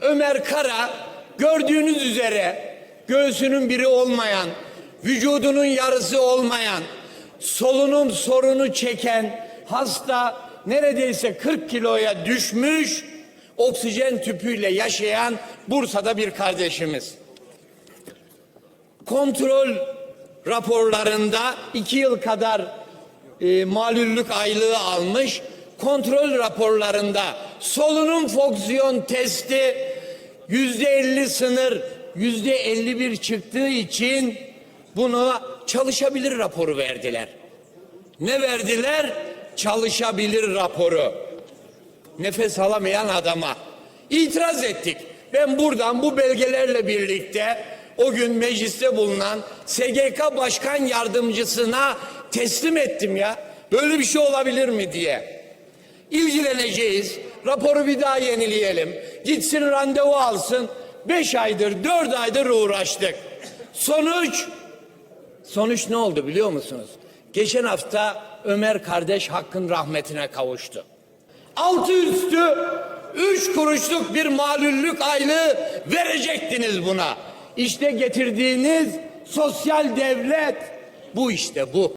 Ömer Kara gördüğünüz üzere göğsünün biri olmayan, vücudunun yarısı olmayan, solunum sorunu çeken hasta neredeyse 40 kiloya düşmüş oksijen tüpüyle yaşayan Bursa'da bir kardeşimiz. Kontrol raporlarında iki yıl kadar e, malüllük aylığı almış. Kontrol raporlarında solunum fonksiyon testi yüzde elli sınır yüzde elli bir çıktığı için bunu çalışabilir raporu verdiler. Ne verdiler? Çalışabilir raporu. Nefes alamayan adama. İtiraz ettik. Ben buradan bu belgelerle birlikte o gün mecliste bulunan SGK Başkan Yardımcısına teslim ettim ya. Böyle bir şey olabilir mi diye. İlgileneceğiz. Raporu bir daha yenileyelim. Gitsin randevu alsın. Beş aydır, dört aydır uğraştık. Sonuç Sonuç ne oldu biliyor musunuz? Geçen hafta Ömer kardeş hakkın rahmetine kavuştu. Altı üstü üç kuruşluk bir malüllük aylığı verecektiniz buna. İşte getirdiğiniz sosyal devlet bu işte bu.